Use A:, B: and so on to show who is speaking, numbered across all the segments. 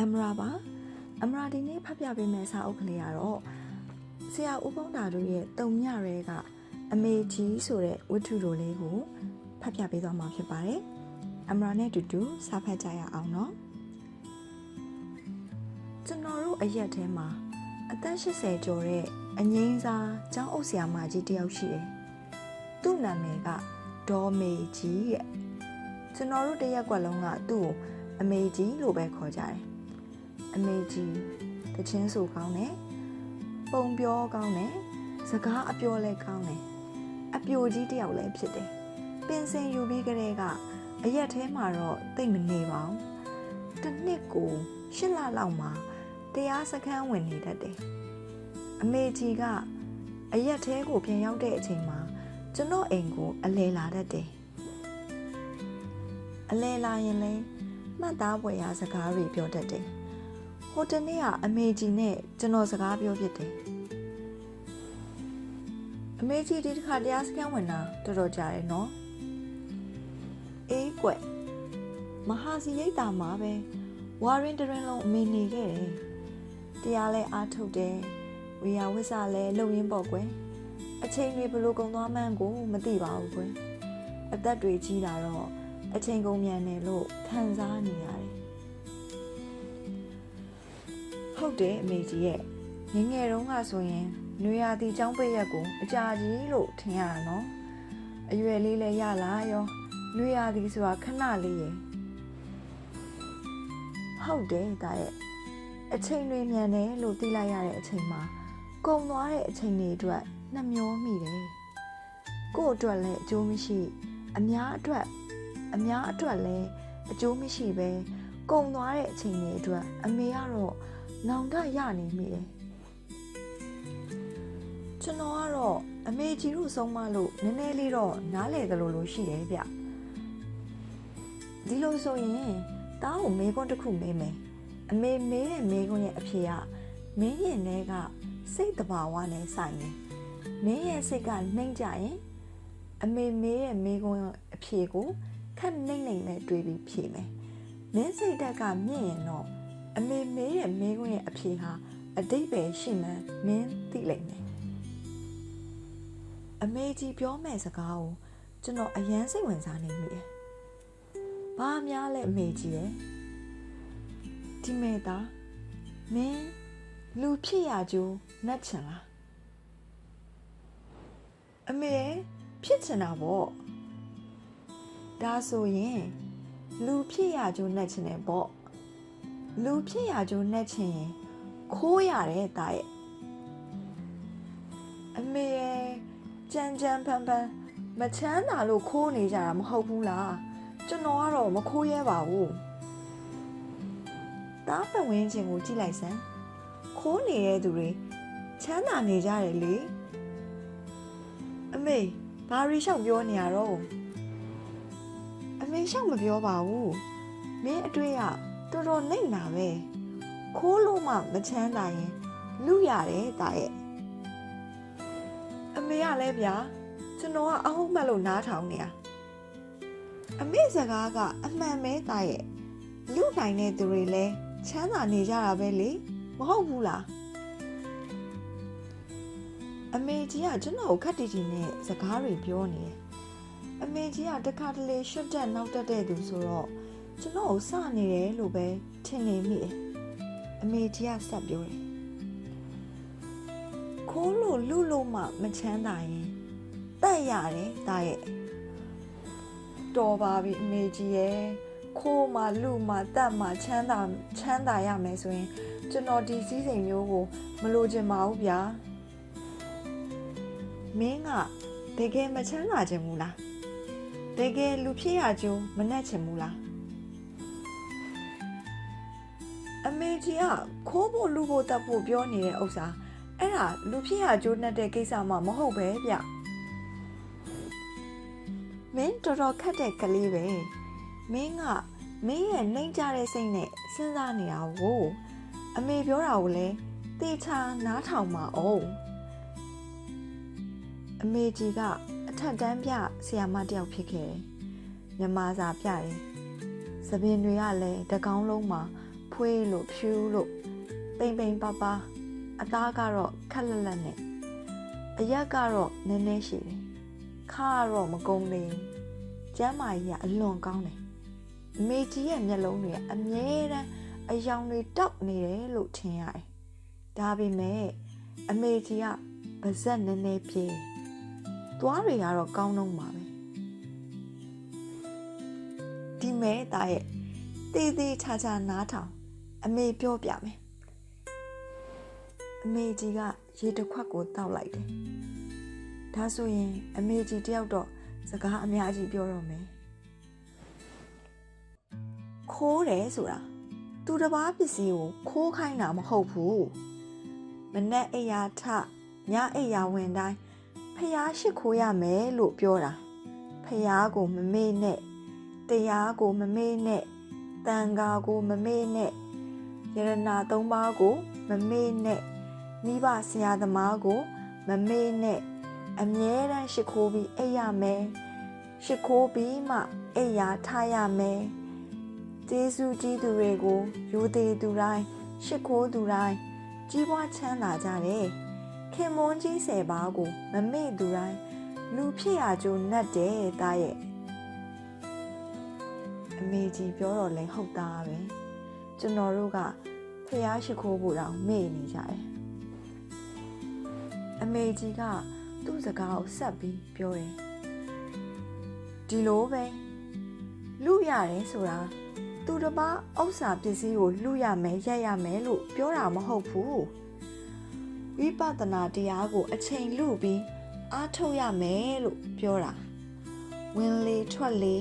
A: အမရာပါအမရာဒီနေ့ဖတ်ပြပေးမယ့်စာအုပ်ကလေးကတော့ဆရာဦးပေါင်းတာတို့ရဲ့တုံညရဲကအမေကြီးဆိုတဲ့ဝတ္ထုတော်လေးကိုဖတ်ပြပေးသွားမှာဖြစ်ပါတယ်အမရာနဲ့အတူတူစာဖတ်ကြရအောင်နော်ကျွန်တော်တို့အရက်ထဲမှာအသက်80ကျော်တဲ့အငိမ့်စားကျောင်းအုပ်ဆရာမကြီးတယောက်ရှိတယ်သူ့နာမည်ကဒေါ်မေကြီးရဲ့ကျွန်တော်တို့တရက်ကွက်လုံးကသူ့ကိုအမေကြီးလို့ပဲခေါ်ကြတယ် အမေကြီးတချင်းဆိုကောင်းတယ်ပုံပြောကောင်းတယ်စကားအပြောလဲကောင်းတယ်အပြိုကြီးတယောက်လည်းဖြစ်တယ်ပင်စင်ယူပြီးကလေးကအရက်ထဲမှာတော့တိတ်မနေပါဘူးတစ်နှစ်ကိုရှစ်လလောက်မှာတရားစခန်းဝင်နေတတ်တယ်အမေကြီးကအရက်ထဲကိုပြန်ရောက်တဲ့အချိန်မှာကျွန်တော်အိမ်ကိုအလဲလာတတ်တယ်အလဲလာရင်လဲမှတ်သားဖွယ်ရာစကားတွေပြောတတ်တယ် ဟိုတနေ့ကအမေကြီးနဲ့ကျွန်တော်စကားပြောဖြစ်တယ်အမေကြီးဒီတစ်ခါတရားစခန်းဝင်တာတော်တော်ကြာတယ်နော်အေးကွမဟာစီရိတ်တာမှာပဲဝါရင်တရင်လုံးအမေနေခဲ့တယ်တရားလဲအားထုတ်တယ်ဝေယဝိဆလဲလုံရင်းပေါ့ကွယ်အချိန်တွေဘလို့ကုန်သွားမှန်းကိုမသိပါဘူးကွယ်အသက်တွေကြီးလာတော့အချိန်ကုန်မြန်တယ်လို့ခံစားနေရတယ် ဟုတ်တယ်အမေကြီးရဲ့ငယ်ငယ်တုန်းကဆိုရင်နွေရာသီចောင်းပိတ်ရက်ကိုအကြာကြီးလို့ထင်ရတာနော်အရွယ်လေးလည်းရလာရောနွေရာသီဆိုတာခဏလေးရယ်ဟုတ်တယ်ဒါရဲ့အချိန်တွေမြန်တယ်လို့သိလိုက်ရတဲ့အချိန်မှာကုန်သွားတဲ့အချိန်တွေအတွက်နှမျောမိတယ်ကို့အတွက်လည်းအကျိုးမရှိ အများအတွက်အများအတွက်လည်းအကျိုးမရှိပဲကုန်သွားတဲ့အချိန်တွေအတွက်အမေကတော့ နောင်တရနေမိတယ်ကျွန်တော်ကတော့အမေကြီးတို့ဆုံးမလို့နည်းနည်းလေးတော့နားလေသလိုလိုရှိတယ်ဗျဒီလိုဆိုရင်တားကိုမေးခွန်းတစ်ခုမေးမယ်အမေမေးတဲ့မေးခွန်းရဲ့အဖြေကမင်းရင်ထဲကစိတ်တဘာဝနဲ့ဆိုင်တယ်မင်းရဲ့စိတ်ကနှိမ့်ကြရင်အမေမေးတဲ့မေးခွန်းအဖြေကိုခက်နှိမ့်နှိမ့်နဲ့တွေးပြီးဖြေမယ်မင်းစိတ်ဓာတ်ကမြင့်ရင်တော့ အမေမေးတဲ့မေးခွန်းရဲ့အဖြေဟာအတိတ်ပဲရှိမှန်းမင်းသိလိမ့်မယ်အမေကြီးပြောမဲ့စကားကိုကျွန်တော်အယမ်းစိတ်ဝင်စားနေမိတယ်။ဘာများလဲအမေကြီးရဲ့ဒီမေသားမင်းလူဖြစ်ရကြိုးနှက်ချင်လားအမေဖြစ်ချင်တာပေါ့ဒါဆိုရင်လူဖြစ်ရကြိုးနှက်ချင်တယ်ပေါ့ လူဖြစ်ရကြိုးနှက်ချင်ရင်ခိုးရတယ်တာရဲ့အမေရဲ့ကြမ်းကြမ်းဖန်ဖန်မချမ်းသာလို့ခိုးနေကြတာမဟုတ်ဘူးလားကျွန်တော်ကတော့မခိုးရဲပါဘူးတားပတ်ဝန်းကျင်ကိုကြည့်လိုက်စမ်းခိုးနေတဲ့သူတွေချမ်းသာနေကြတယ်လေအမေဘာရီလျှောက်ပြောနေရတော့အမေလျှောက်မပြောပါဘူးမင်းအတွေ့က တော်တော်နှိမ့်တာပဲခိုးလို့မှမချမ်းသာရင်လူရတယ်တာရဲ့အမေကလည်းဗျာကျွန်တော်ကအဟုတ်မှတ်လို့နားထောင်နေရအမေစကားကအမှန်ပဲတာရဲ့လူနိုင်တဲ့သူတွေလည်းချမ်းသာနေကြတာပဲလေမဟုတ်ဘူးလားအမေကြီးကကျွန်တော်ကိုခက်တီတီနဲ့စကားတွေပြောနေတယ်အမေကြီးကတခါတလေရှွတ်တက်နောက်တက်တဲ့သူဆိုတော့ ကျွန်တော်ကိုစနေတယ်လို့ပဲထင်နေမိတယ်အမေကြီးကဆက်ပြောတယ်ခိုးလို့လူလို့မှမချမ်းသာရင်တက်ရတယ်တာရဲ့တော်ပါပြီအမေကြီးရဲ့ခိုးမှလူမှတက်မှချမ်းသာချမ်းသာရမယ်ဆိုရင် ကျွန်တော်ဒီစည်းစိမ်မျိုးကို မလိုချင်ပါဘူးဗျာမင်းကတကယ်မချမ်းသာခြင်းမူလားတကယ်လူဖြစ်ရကြိုးမနှက်ချင်မူလား အမေကြီးကခိုးဖို့လူဖို့တက်ဖို့ပြောနေတဲ့ဥစ္စာအဲ့ဒါလူဖြစ်ရကြိုးနှက်တဲ့ကိစ္စမှမဟုတ်ပဲဗျမင်းတော်တော်ခက်တဲ့ကလေးပဲမင်းကမင်းရဲ့နှိမ့်ကြတဲ့စိတ်နဲ့စဉ်းစားနေတာကိုအမေပြောတာကိုလည်းတေချာနားထောင်ပါအောင်အမေကြီးကအထက်တန်းပြဆရာမတစ်ယောက်ဖြစ်ခဲ့တယ်မြမစာပြတယ်သပင်တွေကလည်းတကောင်းလုံးမှာ ဖွေးလို့ဖြူးလို့ပိန်ပိန်ပါပါအသားကတော့ခက်လက်လက်နဲ့အရက်ကတော့နည်းနည်းရှိတယ်ခါကတော့မကုန်းသေးဘူးကျမ်းမာကြီးကအလွန်ကောင်းတယ်အမေကြီးရဲ့မျက်လုံးတွေကအမြဲတမ်းအယောင်တွေတောက်နေတယ်လို့ထင်ရတယ်ဒါပေမဲ့အမေကြီးကပါဇက်နည်းနည်းပြေးသွားတွေကတော့ကောင်းတော့မှာပဲဒီမဲသားရဲ့တေးသေးချာချာနားထောင် အမေပြောပြမယ်အမေကြီးကရေတစ်ခွက်ကိုတောက်လိုက်တယ်ဒါဆိုရင်အမေကြီးတယောက်တော့စကားအများကြီးပြောတော့မယ်ခိုးတယ်ဆိုတာသူတစ်ပါးပစ္စည်းကိုခိုးခိုင်းတာမဟုတ်ဘူးမနဲ့အိယာထညအိယာဝင်တိုင်းဖျားရှိခိုးရမယ်လို့ပြောတာဖျားကိုမမေ့နဲ့တရားကိုမမေ့နဲ့တန်ခါကိုမမေ့နဲ့ ယရနာသုံးပါးကို မမေ့နဲ့မိဘဆရာသမားကို မမေ့နဲ့အမြဲတမ်းရှိခိုးပြီးအိပ်ရမယ်ရှိခိုးပြီးမှအိပ်ရာထားရမယ်ကျေးဇူးကြီးသူတွေကိုယူသေးသူတိုင်းရှိခိုးသူတိုင်းကြီးပွားချမ်းသာကြတယ်ခင်မွန်းကြီးဆယ်ပါးကို မမေ့သူတိုင်းလူဖြစ်ရကြိုးနှက်တယ်တာရဲ့အမေကြီးပြောတော့လဲဟုတ်သားပဲ ကျွန်တော်တို့ကဖះရှိခိုးဖို့တောင်မေ့နေကြတယ်အမေကြီးကသူ့စကားကိုဆက်ပြီးပြောတယ်ဒီလိုပဲလူရတယ်ဆိုတာသူတစ်ပါးဥစ္စာပစ္စည်းကိုလူရမယ်ရက်ရမယ်လို့ပြောတာမဟုတ်ဘူးဝိပဿနာတရားကိုအချိန်လူပြီးအားထုတ်ရမယ်လို့ပြောတာဝင်လေထွက်လေ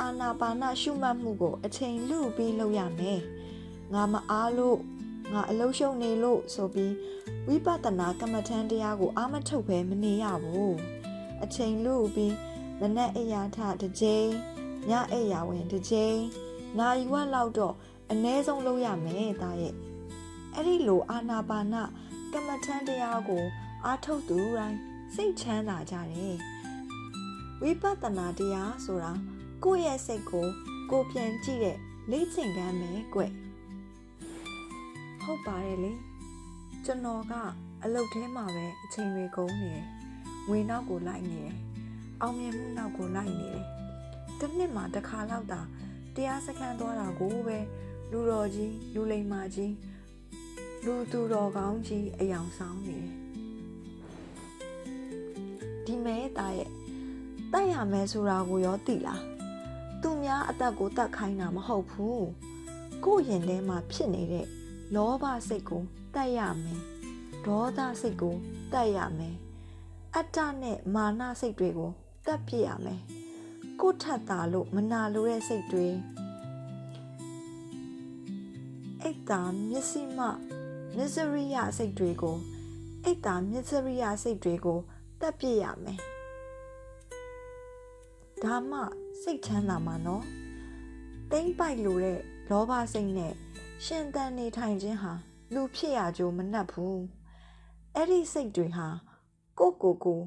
A: အာနာပါနရှုမှတ်မှုကိုအချိန်လူပြီးလုပ်ရမယ် ငါမအားလို့ငါအလုံးရှုံနေလို့ဆိုပြီးဝိပဿနာကမ္မထန်တရားကိုအာမထုတ်ပဲမနေရဘူးအချိန်လူပြီးမနက်အိယာထတစ်ချိန်ညအိယာဝင်တစ်ချိန်နာယူဝက်လောက်တော့အ ਨੇ ဆုံးလုပ်ရမယ်တာရဲ့အဲ့ဒီလိုအာနာပါနကမ္မထန်တရားကိုအားထုတ်သူတိုင်းစိတ်ချမ်းသာကြတယ်ဝိပဿနာတရားဆိုတာကိုယ့်ရဲ့စိတ်ကိုကိုပြန်ကြည့်တဲ့လေ့ကျင့်ခန်းပဲကွ ဟုတ်ပါတယ်လေကျွန်တော်ကအလုပ်ထဲမှာပဲအချိန်တွေကုန်နေတယ်ငွေနောက်ကိုလိုက်နေတယ်အောင်မြင်မှုနောက်ကိုလိုက်နေတယ်တစ်နှစ်မှာတစ်ခါလောက်တာတရားစခန်းသွားတာကိုပဲလူတော်ကြီးလူလိမ္မာကြီးလူသူတော်ကောင်းကြီးအယောင်ဆောင်နေတယ်ဒီမဲသားရဲ့တိုက်ရမယ်ဆိုတာကိုရောသိလားသူများအသက်ကိုတတ်ခိုင်းတာမဟုတ်ဘူးကိုယ့်ရင်ထဲမှာဖြစ်နေတဲ့ လောဘစိတ်ကိုတတ်ရမယ်ဒေါသစိတ်ကိုတတ်ရမယ်အတ္တနဲ့မာနစိတ်တွေကိုတတ်ပြရမယ်ကိုထက်တာလို့မနာလိုတဲ့စိတ်တွေအိတ်တာမျက်စိမမစ္စရိယစိတ်တွေကိုအိတ်တာမစ္စရိယစိတ်တွေကိုတက်ပြရမယ်ဒါမှစိတ်ချမ်းသာမှာနော်တိမ့်ပိုက်လိုတဲ့လောဘစိတ်နဲ့ ရှင်သန်နေထိုင်ခြင်းဟာလူဖြစ်ရကြိုးမနှက်ဘူးအဲ့ဒီစိတ်တွေဟာကိုကိုကို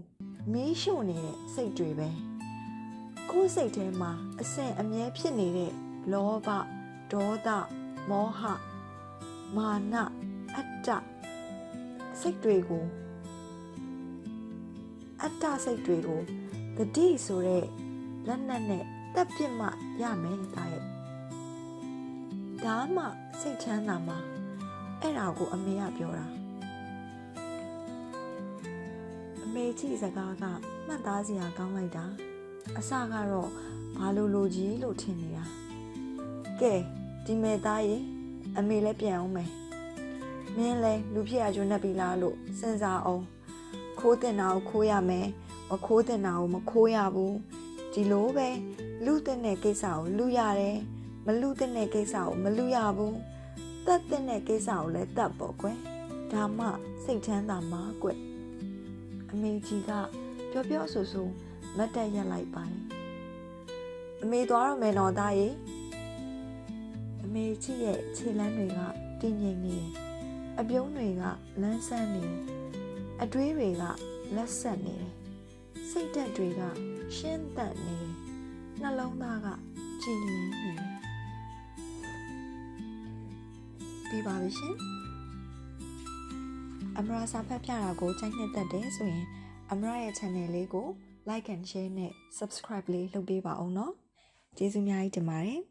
A: မီးရှို့နေတဲ့စိတ်တွေပဲကိုယ်စိတ်ထဲမှာအဆင်အမြဲဖြစ်နေတဲ့လောဘဒေါသမောဟမာနအတ္တစိတ်တွေကိုအတ္တစိတ်တွေကိုဂတိဆိုတဲ့လက်နက်နဲ့တက်ပစ်မှရမယ်တာရဲ့ ဒါမှစိတ်ချမ်းသာမှာအဲ့ဒါကိုအမေကပြောတာအမေကြီးစကားကမှတ်သားစရာကောင်းလိုက်တာအစကတော့ဘာလို့လိုကြီးလို့ထင်နေတာကဲဒီမဲ့သားရေအမေလည်းပြန်အောင်မယ်မင်းလဲလူဖြစ်ရကြွနေပြီလားလို့စဉ်းစားအောင်ခိုးတင်တာကိုခိုးရမယ်မခိုးတင်တာကိုမခိုးရဘူးဒီလိုပဲလူတဲ့တဲ့ကိစ္စကိုလူရတယ် မလူတဲ့တဲ့ကိစ္စကိုမလူရဘူးတတ်တဲ့တဲ့ကိစ္စကိုလည်းတတ်ပေါ့ကွယ်ဒါမှစိတ်ချမ်းသာမှာကွယ်အမေကြီးကပျော်ပျော်ဆူဆူမတ်တက်ရက်လိုက်ပါတယ်အမေသွားတော့မယ်နော်သားရေအမေကြီးရဲ့ခြေလမ်းတွေကတည်ငြိမ်နေတယ်အပြုံးတွေကလန်းဆန်းနေတယ်အတွေးတွေကလက်ဆက်နေတယ်စိတ်ဓာတ်တွေကရှင်းသက်နေတယ်နှလုံးသားကကြည်လင်နေတယ် ပြီးပါပြီရှင်အမရာစာဖတ်ပြတာကိုကြိုက်နှစ်သက်တယ်ဆိုရင်အမရာရဲ့ channel လေးကို like and share နဲ့ subscribe လေးလုပ်ပေးပါအောင်နော်ကျေးဇူးများကြီးတင်ပါတယ်